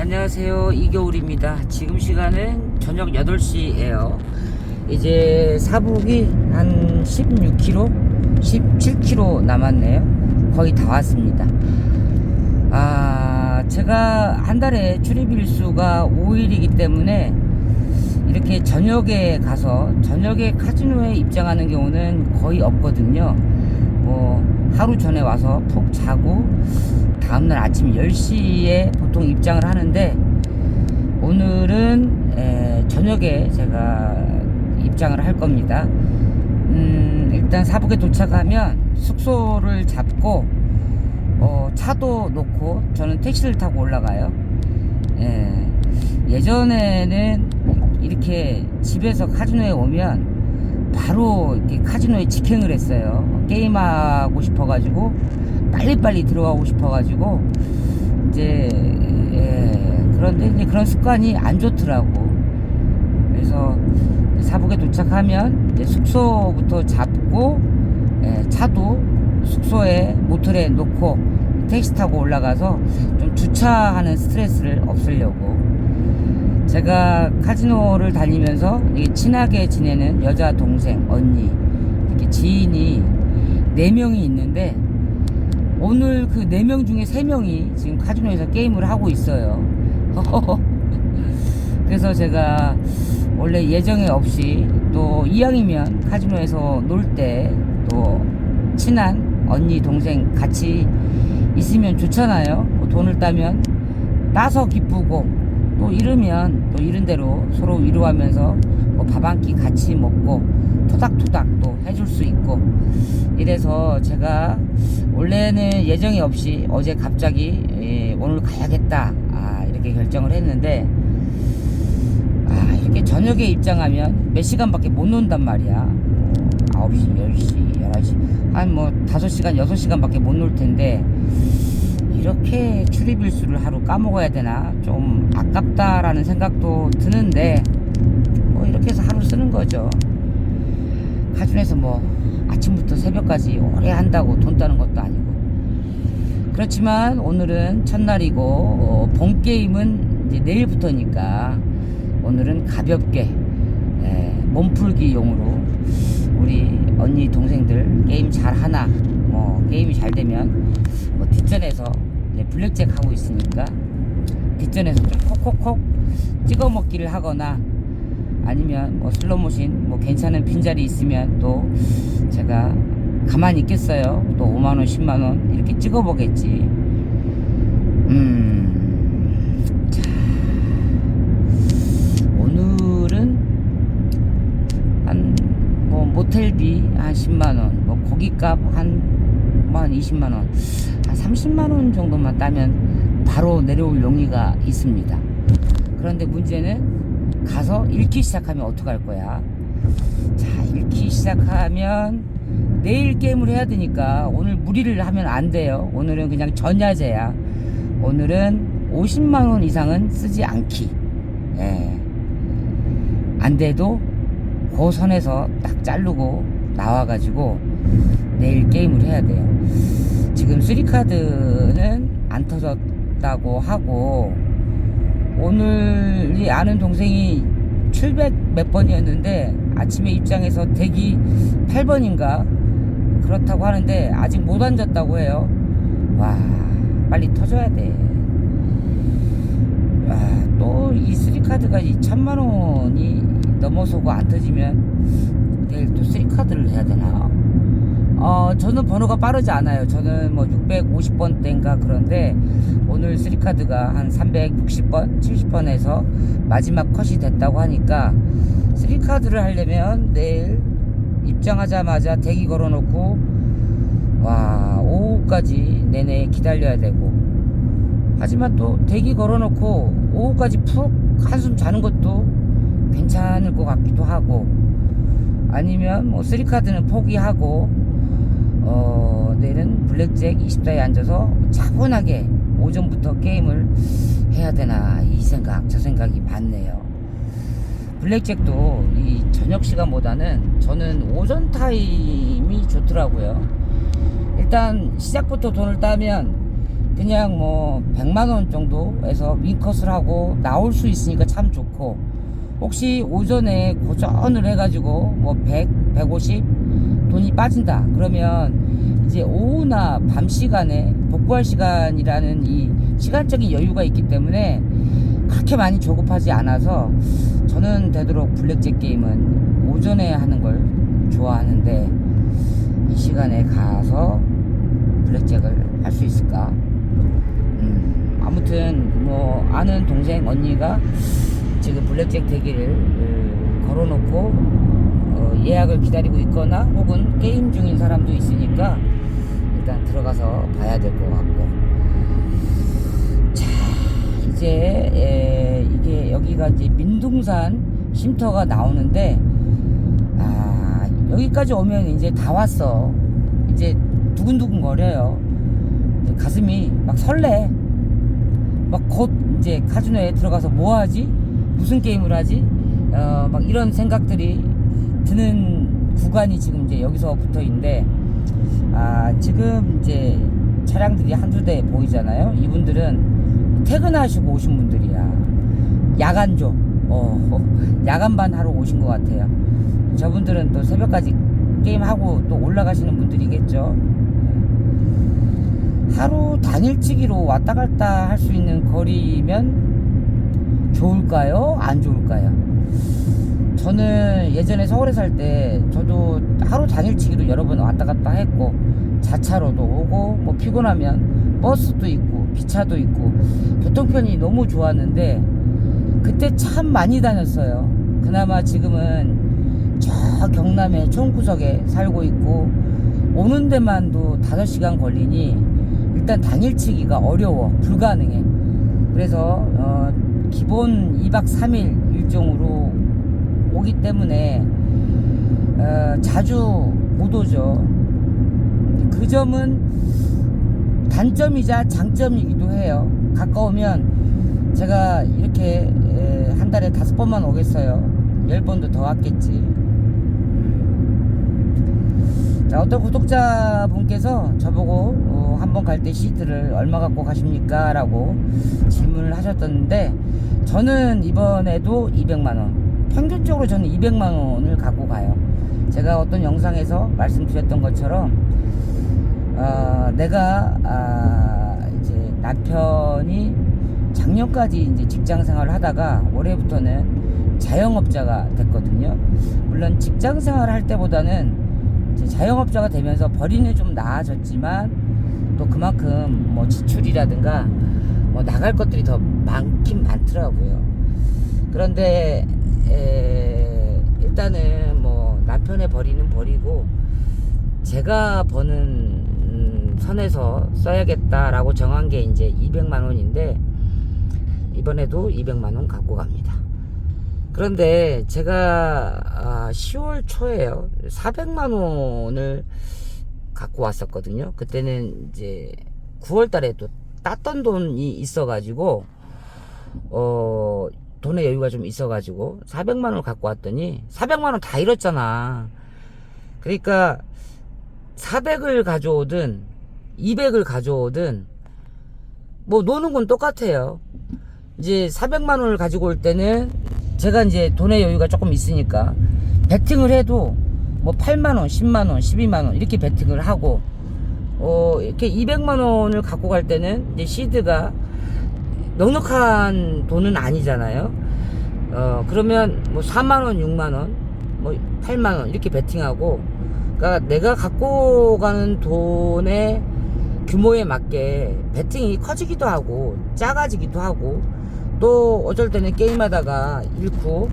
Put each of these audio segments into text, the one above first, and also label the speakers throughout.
Speaker 1: 안녕하세요. 이겨울입니다. 지금 시간은 저녁 8시예요. 이제 사북이 한 16km, 17km 남았네요. 거의 다 왔습니다. 아, 제가 한 달에 출입 일수가 5일이기 때문에 이렇게 저녁에 가서 저녁에 카지노에 입장하는 경우는 거의 없거든요. 뭐 하루 전에 와서 푹 자고 다음날 아침 10시에 보통 입장을 하는데 오늘은 에, 저녁에 제가 입장을 할 겁니다. 음, 일단 사북에 도착하면 숙소를 잡고 어, 차도 놓고 저는 택시를 타고 올라가요. 예, 예전에는 이렇게 집에서 카지노에 오면 바로 이렇게 카지노에 직행을 했어요. 게임하고 싶어가지고 빨리빨리 들어가고 싶어가지고 이제 예, 그런데 이제 그런 습관이 안 좋더라고. 그래서 사북에 도착하면 숙소부터 잡고 예, 차도 숙소에 모텔에 놓고 택시 타고 올라가서 좀 주차하는 스트레스를 없애려고 제가 카지노를 다니면서 친하게 지내는 여자 동생 언니 이렇게 지인이 네 명이 있는데 오늘 그 네 명 중에 세 명이 지금 카지노에서 게임을 하고 있어요. 그래서 제가 원래 예정에 없이 또 이왕이면 카지노에서 놀 때 또 친한 언니 동생 같이 있으면 좋잖아요. 뭐 돈을 따면 따서 기쁘고 또 이러면 또 이런 대로 서로 위로하면서 뭐 밥 한 끼 같이 먹고 토닥토닥 또 해줄 수 있고 이래서 제가 원래는 예정이 없이 어제 갑자기 예, 오늘 가야겠다 아, 이렇게 결정을 했는데 아, 이렇게 저녁에 입장하면 몇 시간밖에 못 논단 말이야. 9시, 10시, 11시. 한 뭐 5시간, 6시간밖에 못 놀 텐데, 이렇게 출입 일수를 하루 까먹어야 되나? 좀 아깝다라는 생각도 드는데, 뭐 이렇게 해서 하루 쓰는 거죠. 카준에서 뭐 아침부터 새벽까지 오래 한다고 돈 따는 것도 아니고. 그렇지만 오늘은 첫날이고, 어, 본 게임은 이제 내일부터니까, 오늘은 가볍게 예, 몸풀기용으로 우리 언니 동생들 게임 잘 하나 뭐 게임이 잘 되면 뭐 뒷전에서 블랙잭 하고 있으니까 뒷전에서 좀 콕콕콕 찍어 먹기를 하거나 아니면 뭐 슬로모신 뭐 괜찮은 빈자리 있으면 또 제가 가만히 있겠어요? 또 5만원 10만원 이렇게 찍어 보겠지. 음 자, 오늘은 한 뭐 모텔비 한 10만 원, 뭐 고깃값 한 뭐 한 20만 원, 한 30만 원 정도만 따면 바로 내려올 용의가 있습니다. 그런데 문제는 가서 잃기 시작하면 어떡할 거야? 자, 잃기 시작하면 내일 게임을 해야 되니까 오늘 무리를 하면 안 돼요. 오늘은 그냥 전야제야. 오늘은 50만 원 이상은 쓰지 않기. 예. 안 돼도 그 선에서 딱 자르고 나와가지고 내일 게임을 해야 돼요. 지금 3카드는 안 터졌다고 하고 오늘이 아는 동생이 700 몇 번이었는데 아침에 입장해서 대기 8번인가 그렇다고 하는데 아직 못 앉았다고 해요. 와 빨리 터져야 돼. 또이 3카드가 2천만 원이 넘어서고 안 터지면 내일 또 3카드를 해야 되나? 어, 저는 번호가 빠르지 않아요. 저는 뭐 650번 대인가 그런데 오늘 3카드가 한 360번, 70번에서 마지막 컷이 됐다고 하니까 3카드를 하려면 내일 입장하자마자 대기 걸어놓고 와, 오후까지 내내 기다려야 되고 하지만 또 대기 걸어놓고 오후까지 푹 한숨 자는 것도 괜찮을 것 같기도 하고 아니면 뭐 3카드는 포기하고 어 내일은 블랙잭 20다에 앉아서 차분하게 오전부터 게임을 해야 되나 이 생각 저 생각이 많네요. 블랙잭도 이 저녁 시간보다는 저는 오전 타임이 좋더라고요. 일단 시작부터 돈을 따면 그냥 뭐 100만 원 정도에서 윙컷을 하고 나올 수 있으니까 참 좋고 혹시 오전에 고전을 해가지고 뭐 100, 150 돈이 빠진다 그러면 이제 오후나 밤 시간에 복구할 시간이라는 이 시간적인 여유가 있기 때문에 그렇게 많이 조급하지 않아서 저는 되도록 블랙잭 게임은 오전에 하는 걸 좋아하는데 이 시간에 가서 블랙잭을 할 수 있을까? 음, 아무튼 뭐 아는 동생 언니가 지금 블랙잭 대기를 어, 걸어놓고 어, 예약을 기다리고 있거나 혹은 게임 중인 사람도 있으니까 일단 들어가서 봐야 될 것 같고. 자 이제 에, 이게 여기가 이제 민둥산 쉼터가 나오는데 아 여기까지 오면 이제 다 왔어. 이제 두근두근 거려요. 가슴이 막 설레. 막 곧 이제 카지노에 들어가서 뭐 하지? 무슨 게임을 하지? 어, 막 이런 생각들이 드는 구간이 지금 이제 여기서 붙어 있는데 아 지금 이제 차량들이 한두 대 보이잖아요? 이분들은 퇴근하시고 오신 분들이야. 야간조. 어, 야간반 하러 오신 것 같아요. 저분들은 또 새벽까지 게임하고 또 올라가시는 분들이겠죠? 하루 당일치기로 왔다 갔다 할 수 있는 거리면 좋을까요? 안 좋을까요? 저는 예전에 서울에 살 때 저도 하루 당일치기로 여러 번 왔다 갔다 했고 자차로도 오고 뭐 피곤하면 버스도 있고 기차도 있고 교통편이 너무 좋았는데 그때 참 많이 다녔어요. 그나마 지금은 저 경남의 총구석에 살고 있고 오는 데만도 5시간 걸리니 일단 당일치기가 어려워 불가능해 그래서 어, 기본 2박 3일 일정으로 오기 때문에 어, 자주 못 오죠. 그 점은 단점이자 장점이기도 해요. 가까우면 제가 이렇게 에, 한 달에 다섯 번만 오겠어요. 열 번도 더 왔겠지. 자, 어떤 구독자분께서 저보고 어, 한번 갈 때 시트를 얼마 갖고 가십니까? 라고 질문을 하셨던데 저는 이번에도 200만원 평균적으로 저는 200만 원을 갖고 가요 제가 어떤 영상에서 말씀드렸던 것처럼 어, 내가 아, 이제 남편이 작년까지 이제 직장 생활을 하다가 올해부터는 자영업자가 됐거든요 물론 직장 생활을 할 때보다는 자영업자가 되면서 벌이는 좀 나아졌지만 또 그만큼 뭐 지출이라든가 뭐 나갈 것들이 더 많긴 많더라고요. 그런데 에, 일단은 뭐 벌이는 벌이고 제가 버는 음, 선에서 써야겠다라고 정한 게 이제 200만 원인데 이번에도 200만 원 갖고 갑니다. 그런데 제가 아, 10월 초에요. 400만 원을 갖고 왔었거든요. 그때는 이제 9월 달에 또 땄던 돈이 있어가지고, 어, 돈의 여유가 좀 있어가지고, 400만 원을 갖고 왔더니, 400만 원 다 잃었잖아. 그러니까, 400을 가져오든, 200을 가져오든, 뭐, 노는 건 똑같아요. 이제 400만 원을 가지고 올 때는, 제가 이제 돈의 여유가 조금 있으니까, 베팅을 해도, 뭐 8만 원, 10만 원, 12만 원 이렇게 베팅을 하고 어 이렇게 200만 원을 갖고 갈 때는 이제 시드가 넉넉한 돈은 아니잖아요 어 그러면 뭐 4만 원, 6만 원 뭐 8만 원 이렇게 베팅하고 그러니까 내가 갖고 가는 돈의 규모에 맞게 베팅이 커지기도 하고 작아지기도 하고 또 어쩔 때는 게임하다가 잃고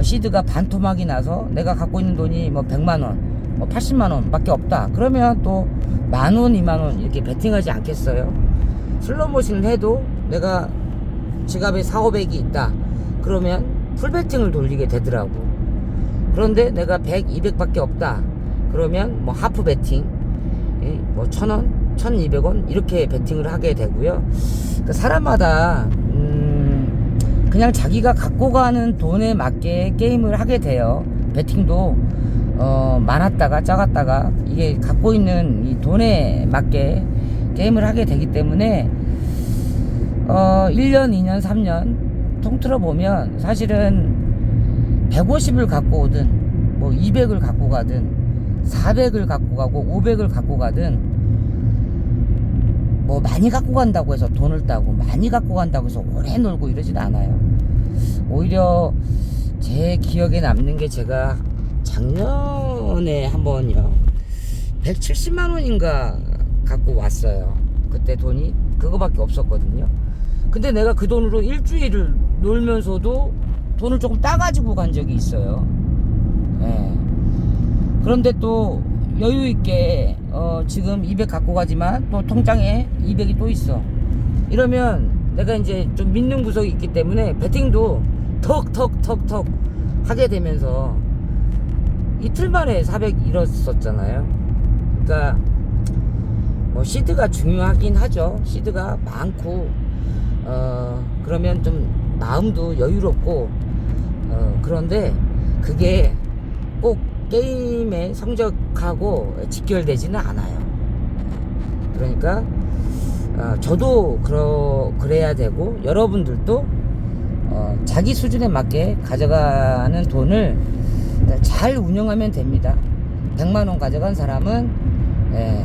Speaker 1: 시드가 반토막이 나서 내가 갖고 있는 돈이 뭐 100만원, 뭐 80만원 밖에 없다. 그러면 또 만원, 2만원 이렇게 베팅하지 않겠어요? 슬로모션을 해도 내가 지갑에 4, 500이 있다. 그러면 풀베팅을 돌리게 되더라고. 그런데 내가 100, 200 밖에 없다. 그러면 뭐 하프 베팅, 예, 뭐 1000원, 1200원 이렇게 베팅을 하게 되고요. 그러니까 사람마다, 음, 그냥 자기가 갖고 가는 돈에 맞게 게임을 하게 돼요. 베팅도 어, 많았다가 작았다가 이게 갖고 있는 이 돈에 맞게 게임을 하게 되기 때문에 어 1년, 2년, 3년 통틀어 보면 사실은 150을 갖고 오든 뭐 200을 갖고 가든 400을 갖고 가고 500을 갖고 가든 뭐 많이 갖고 간다고 해서 돈을 따고 많이 갖고 간다고 해서 오래 놀고 이러진 않아요. 오히려 제 기억에 남는 게 제가 작년에 한 번요 170만 원인가 갖고 왔어요. 그때 돈이 그거밖에 없었거든요. 근데 내가 그 돈으로 일주일을 놀면서도 돈을 조금 따가지고 간 적이 있어요. 예. 그런데 또 여유 있게 어 지금 200 갖고 가지만 또 통장에 200이 또 있어. 이러면 내가 이제 좀 믿는 구석이 있기 때문에 배팅도 턱턱턱턱 하게 되면서 이틀 만에 400 잃었었잖아요. 그러니까 뭐 시드가 중요하긴 하죠. 시드가 많고 어 그러면 좀 마음도 여유롭고 어 그런데 그게 꼭 게임의 성적하고 직결되지는 않아요. 그러니까 어, 저도 그러, 그래야 되고 여러분들도 어, 자기 수준에 맞게 가져가는 돈을 잘 운영하면 됩니다. 100만 원 가져간 사람은 예,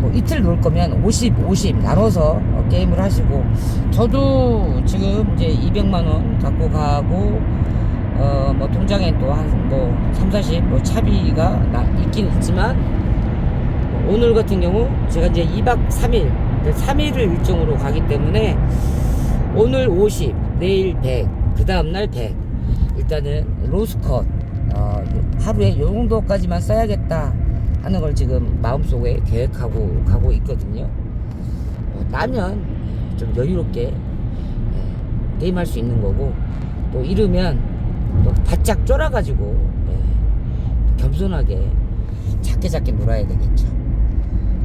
Speaker 1: 뭐 이틀 놀 거면 50, 50 나눠서 어, 게임을 하시고 저도 지금 이제 200만 원 갖고 가고 어 뭐 통장에 또 한 뭐 3, 40뭐 차비가 나 있긴 있지만 뭐 오늘 같은 경우 제가 이제 2박 3일 3일을 일정으로 가기 때문에 오늘 50 내일 100그 다음날 100 일단은 로스컷 어, 하루에 요 정도까지만 써야겠다 하는 걸 지금 마음속에 계획하고 가고 있거든요. 어, 따면 좀 여유롭게 예, 게임할 수 있는 거고 또 잃으면 또 바짝 쫄아가지고 예, 겸손하게 작게 작게 놀아야 되겠죠.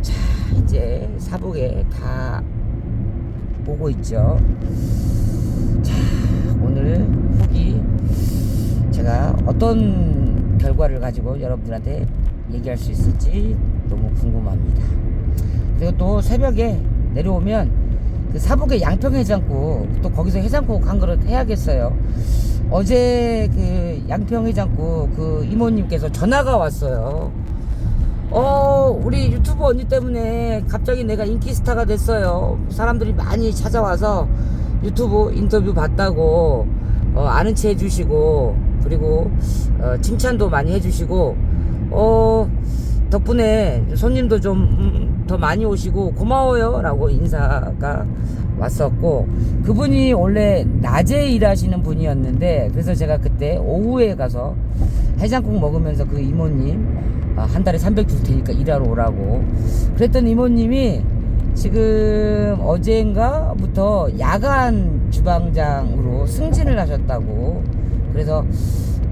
Speaker 1: 자 이제 사복에 다 보고 있죠. 자 오늘 후기 제가 어떤 결과를 가지고 여러분들한테 얘기할 수 있을지 너무 궁금합니다. 그리고 또 새벽에 내려오면 그 사복의 양평 해장국 또 거기서 해장국 한 그릇 해야겠어요 어제 그 양평해장국 그 이모님께서 전화가 왔어요. 어 우리 유튜브 언니 때문에 갑자기 내가 인기 스타가 됐어요. 사람들이 많이 찾아와서 유튜브 인터뷰 봤다고 어, 아는 체 해주시고 그리고 어, 칭찬도 많이 해주시고 어 덕분에 손님도 좀 더 많이 오시고 고마워요 라고 인사가 왔었고 그분이 원래 낮에 일하시는 분이었는데 그래서 제가 그때 오후에 가서 해장국 먹으면서 그 이모님 아, 한 달에 300 줄 테니까 일하러 오라고 그랬더니 이모님이 지금 어제인가부터 야간 주방장으로 승진을 하셨다고. 그래서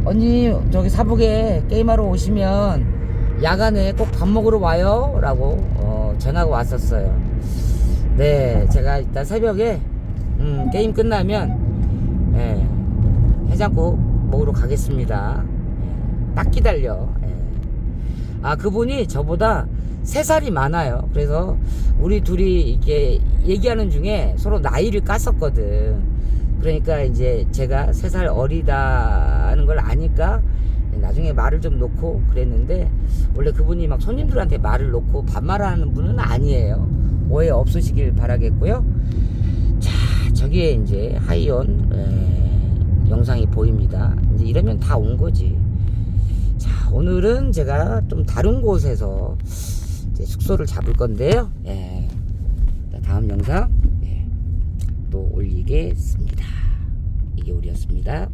Speaker 1: 언니 저기 사북에 게임하러 오시면 야간에 꼭 밥 먹으러 와요? 라고 어, 전화가 왔었어요 네 제가 일단 새벽에 음, 게임 끝나면 예, 해장국 먹으러 가겠습니다. 예, 딱 기다려. 예. 아 그분이 저보다 세 살이 많아요. 그래서 우리 둘이 이렇게 얘기하는 중에 서로 나이를 깠었거든. 그러니까 이제 제가 세 살 어리다는 걸 아니까 나중에 말을 좀 놓고 그랬는데 원래 그분이 막 손님들한테 말을 놓고 반말하는 분은 아니에요 오해 없으시길 바라겠고요. 자 저기에 이제 하이온 에, 영상이 보입니다. 이제 이러면 다 온 거지. 자 오늘은 제가 좀 다른 곳에서 숙소를 잡을 건데요. 예. 자, 다음 영상 예, 또 올리겠습니다. 이게 우리였습니다